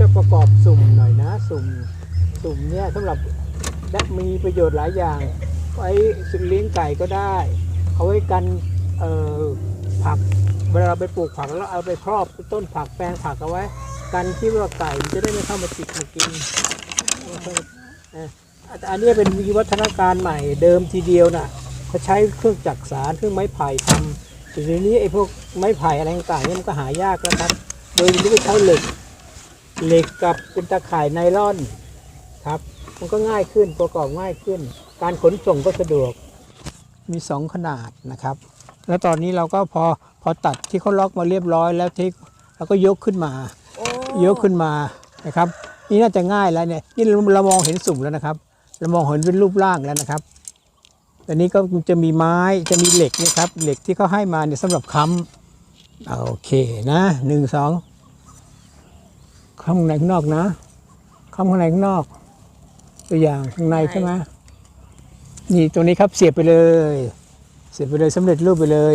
จะประกอบสุ่มหน่อยนะสุ่มสุ่มเนี่ยสำหรับและมีประโยชน์หลายอย่างไว้สึกเลี้ยงไก่ก็ได้ เอาไว้กันเออผักเวลาเราไปปลูกผักแล้วเอาไปครอบต้นผักแปลงผักเอาไว้ กันที่ว่าไก่จะได้ไม่เข้ามาติดมากินอันนี้เป็นวิวัฒนาการใหม่เดิมทีเดียวน่ะเขาใช้เครื่องจักสารเครื่องไม้ไผ่ทำแต่ทีนี้ไอ้พวกไม้ไผ่อะไรต่างๆนี่มันก็หายากแล้วครับ โดยที่ไม่ใช้เหล็ก เหล็กกับเป็นตะข่ายไนล่อนครับ มันก็ง่ายขึ้นประกอบง่ายขึ้น การขนส่งก็สะดวกมีสองขนาดนะครับ แล้วตอนนี้เราก็พอพอตัดที่เขาล็อกมาเรียบร้อยแล้วที่เราก็ยกขึ้นมาโอ้ยกขึ้นมานะครับ นี่น่าจะง่ายแล้วเนี่ยนี่เราเรามองเห็นสุ่มแล้วนะครับ เรามองเห็นเป็นรูปร่างแล้วนะครับแต่นี้ก็จะมีไม้จะมีเหล็กเนะครับ เหล็กที่เขาให้มาเนี่ยสำหรับค้ำโอเคนะหนึ่งสอง ข้างในข้างนอกนะข้างในข้างนอก ตัวอย่างข้างในใช่ไหมนี่ตรงนี้ครับเสียบไปเลย เสียบไปเลยสำเร็จรูปไปเลย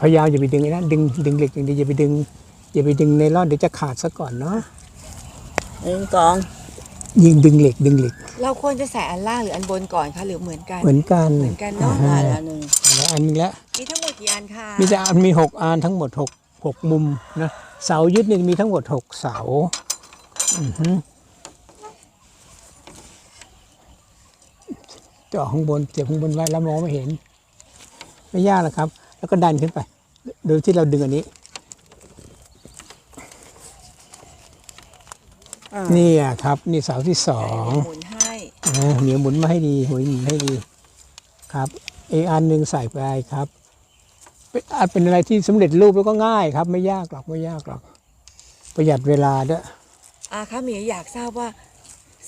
พยายามอย่าไปดึงไอ้นะดึงดึงเหล็กอย่างเดียวอย่าไปดึงอย่าไปดึงไนล่อนเดี๋ยวจะขาดซะก่อนเนาะหนึ่งสองยิงดึงเหล็กดึงเหล็ก เราควรจะใส่อันล่างหรืออันบนก่อนคะหรือเหมือนกัน เหมือนกันเหมือนกันเนาะอ่อ่าละหนึ่งแล้วอันนึงแล้วมีทั้งหมด กี่อันคะมีจะอันมีหกอันทั้งหมดหกหกมุมนะเสายึดเนี่ยมีทั้งหมดหกเสาอือฮึเจาะข้างบนเสียบข้างบนไว้แล้วมองไม่เห็น ไม่ยากหรอกครับ แล้วก็ดันขึ้นไปโดยที่เราดึงอันนี้อ่านี่อะครับ นี่เสาที่สองหมุนให้นะเหนียวหมุนมาให้ดีหมุนหมุนให้ดีครับอีกอันหนึ่งใส่ไปครับเป็น อาจเป็นอะไรที่สำเร็จรูปแล้วก็ง่ายครับ ไม่ยากหรอกไม่ยากหรอก ประหยัดเวลาด้วยอาคะหมีอยากทราบว่า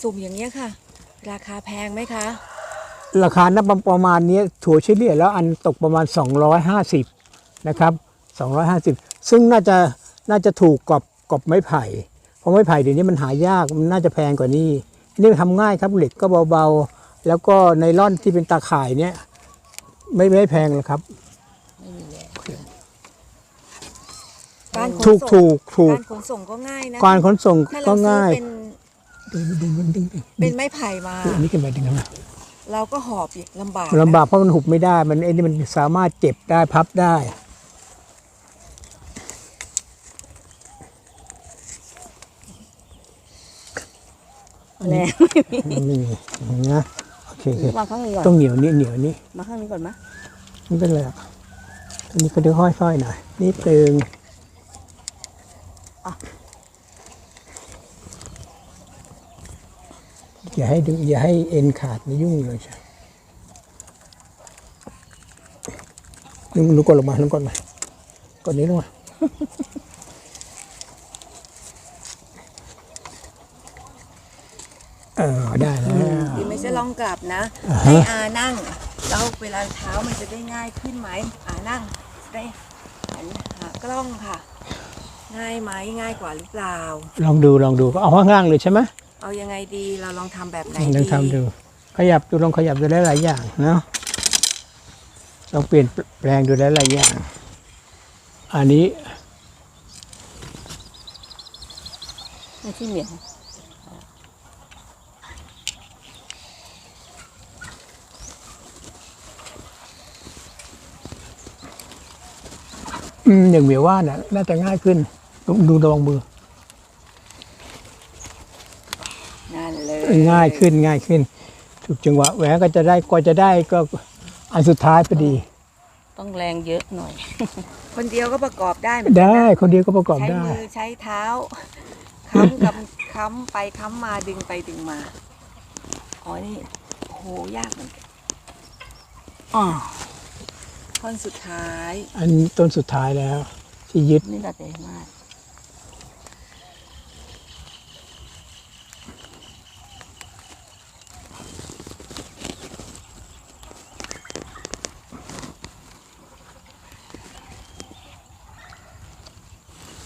สุ่มอย่างเงี้ยค่ะ ราคาแพงไหมคะ ราคานับประมาณนี้ถั่วเฉลี่ยแล้วอันตกประมาณ 250 นะครับ 250 ซึ่งน่าจะน่าจะถูกกับกับไม้ไผ่เพราะไม้ไผ่เดี๋ยวนี้มันหายากมันน่าจะแพงกว่านี้นี่ทำง่ายครับเหล็กก็เบาๆ แล้วก็ไนล่อนที่เป็นตาข่ายเนี่ยไม่ไม่แพงหรอกครับ การขนถูกส่งถูกถูกการขนส่งก็ง่ายนะการขนส่งถ้าก็เราซื้อง่ายเป็นดึงดึงดึงดึงดึงเป็นไม้ไผ่มา อันนี้ขึ้นมาดึงขึ้นมาเราก็หอบอีกลำบากลำบากเพราะมันหุบไม่ได้ มันไอ้นี่มันสามารถเจ็บได้พับได้แรงนี่นะโอเคโอเคมาข้างนี้ก่อนต้องเหนียวนี่เหนียวนี่มาข้างนี้ก่อนมะไม่เป็นไรหรอกอันนี้ก็ดูห้อยๆหน่อยนี่ตึง อย่าให้ดึงอย่าให้เอ็นขาดไม่ยุ่งเลยใช่ลุงลุงกดลงมาลุงกดมากดนี้ลงมาเออได้แล้วดีไม่ใช่ลองกลับนะอ่าให้ฮะอานั่งแล้วเวลาเท้ามันจะได้ง่ายขึ้นไหมอานั่งได้หันหากล้องค่ะ ง่ายไหมง่ายกว่าหรือเปล่า ลองดูลองดูก็เอาข้างล่างเลยใช่ไหม เอายังไงดีเราลองทำแบบไหนลองดีทำดู ขยับดูลองขยับดูได้หลายอย่างเนาะลองเปลี่ยนแปลงดูได้หลายอย่าง อันนี้ไม่ที่เหนียวอืมอย่างเหมียวว่าน่ะน่าจะง่ายขึ้นดูดูระวังมือ นั่นเลย ง่ายขึ้นง่ายขึ้น ถูกจังหวะแหวนก็จะได้ก็จะได้ก็อันสุดท้ายพอดี ต้องแรงเยอะหน่อย คนเดียวก็ประกอบได้เหมือนกันได้คนเดียวก็ประกอบใช้ได้ มือใช้เท้าค้ำกับค้ำไปค้ำมาดึงไปดึงมาอ๋อนี่โอ้โหยากเหมือนกันอ๋อท่อนสุดท้ายอันต้นสุดท้ายแล้ว ที่ยึดนี่ตัดเองมาก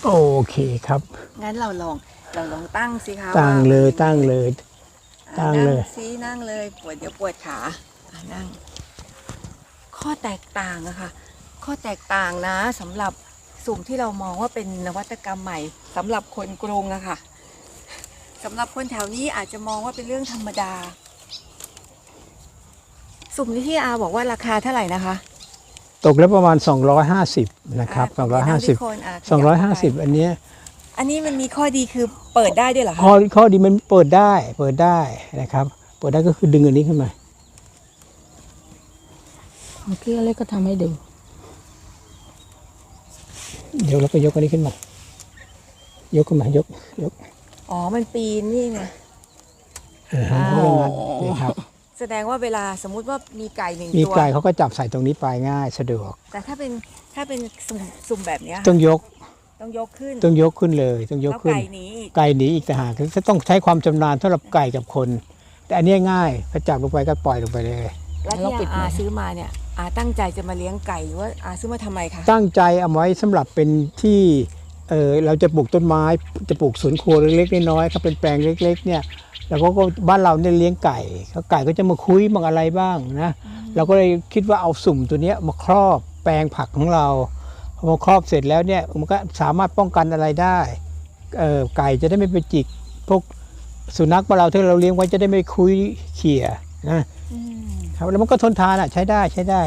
โอเคครับ งั้นเราลองเราลองตั้งสิคะตั้งว่าเลยตั้งเลยอะตั้งเลยซินั่งเลยปวดเดี๋ยวปวดขาอะนั่ง ข้อแตกต่างอะค่ะ ข้อแตกต่างนะสำหรับสุ่มที่เรามองว่าเป็นนวัตกรรมใหม่สำหรับคนกรุงอะค่ะสำหรับคนแถวนี้อาจจะมองว่าเป็นเรื่องธรรมดา สุ่มนี้ที่อาบอกว่าราคาเท่าไหร่นะคะ ตกแล้วประมาณ 250 นะครับ อ่าเดี๋ยวนะทุกคนอะขยับเข้าไป250 250 อันเนี้ยอันนี้มันมีข้อดีคือเปิดได้ด้วยเหรอคะข้อข้อดีมันเปิดได้เปิดได้นะครับ เปิดได้ก็คือดึงอันนี้ขึ้นมา เมื่อกี้อะไรก็ทำให้ดู เดี๋ยวเราก็ยกอันนี้ขึ้นมา ยกขึ้นมายกยกอ๋อ มันปีนนี่ไง อ่าฮะอ๋อ นี่ครับ แสดงว่าเวลาสมมุติว่ามีไก่หนึ่งมีตัวไก่เขาก็จับใส่ตรงนี้ไปง่ายสะดวก แต่ถ้าเป็นถ้าเป็นสุ่มสุ่มแบบเนี้ยต้องยกต้องยกขึ้นต้องยกขึ้นเลยต้องยกแล้วขึ้น ไก่หนีอีกไก่หนีอีกต่างหากจะต้องใช้ความชำนาญสำหรับไก่กับคน แต่อันเนี้ยง่ายพอจับลงไปก็ปล่อยลงไปเลย แล้วเราที่ปิดอาไหมซื้อมาเนี่ยอาตั้งใจจะมาเลี้ยงไก่หรือว่าอาซื้อมาทำไมคะตั้งใจเอาไว้สำหรับเป็นที่เออเราจะปลูกต้นไม้จะปลูกสวนครัวเล็กๆน้อยๆถ้าเป็นแปลงเล็ก ๆ เนี่ย แล้วก็บ้านเราเนี่ยเลี้ยงไก่เขาไก่ก็จะมาคุยบางอะไรบ้างนะเราก็เลยคิดว่าเอาสุ่มตัวเนี้ยมาครอบแปลงผักของเราพอมาครอบเสร็จแล้วเนี่ยมันก็สามารถป้องกันอะไรได้เออไก่จะได้ไม่ไปจิกพวกสุนัขบ้านเราที่เราเลี้ยงไว้จะได้ไม่คุยเขี่ยนะอืมครับแล้วมันก็ทนทานอะใช้ได้ใช้ได้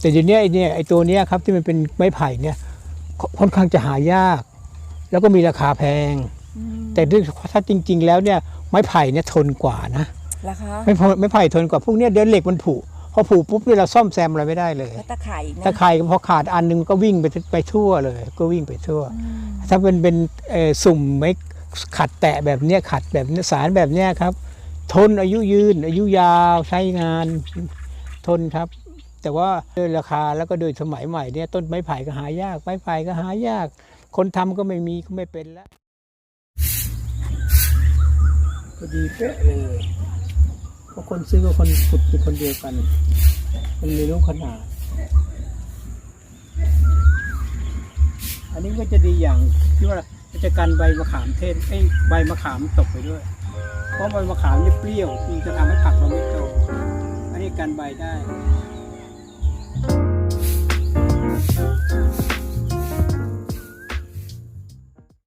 แต่เดี๋ยวนี้ไอ้เนี่ยไอ้ตัวเนี้ยครับที่มันเป็นไม้ไผ่เนี่ยค่ค่อนข้างจะหายาก แล้วก็มีราคาแพงอืมแต่ด้วยถ้าจริง ๆ แล้วเนี่ย ไม้ไผ่เนี่ยทนกว่านะราคาไม้ไผ่ไม้ไผ่ทนกว่าพวกเนี้ยเดี๋ยวเหล็กมันผุพอผุปุ๊บเนี่ยเราซ่อมแซมอะไรไม่ได้เลยแล้วตะข่ายอีกนะถ้าใครพอขาดอันหนึงก็วิ่งไปไปทั่วเลย ก็วิ่งไปทั่วอืมถ้าเป็นเป็นเอ่อสุ่มไม้ขัดแตะแบบเนี้ยขัดแบบเนี้ยสารแบบเนี้ยครับ ทนอายุยืน อายุยาวใช้งานทนครับ แต่ว่าด้วยราคาแล้วก็โดยสมัยใหม่เนี่ยต้นไม้ไผ่ก็หายากไม้ไผ่ก็หายาก คนทำก็ไม่มีก็ไม่เป็นแล้ว ก็ดีเป๊ะเลยเพราะคนซื้อกับคนขุดป็นคนเดียวกัน มันมีรูปขนาด อันนี้ก็จะดีอย่างที่ว่าจะกันใบมะขามเทศไอ้ใบมะขามตกไปด้วย เพราะใบมะขามนี่เปรี้ยวมันจะทำให้ผักเราไม่โตอันนี้กันใบได้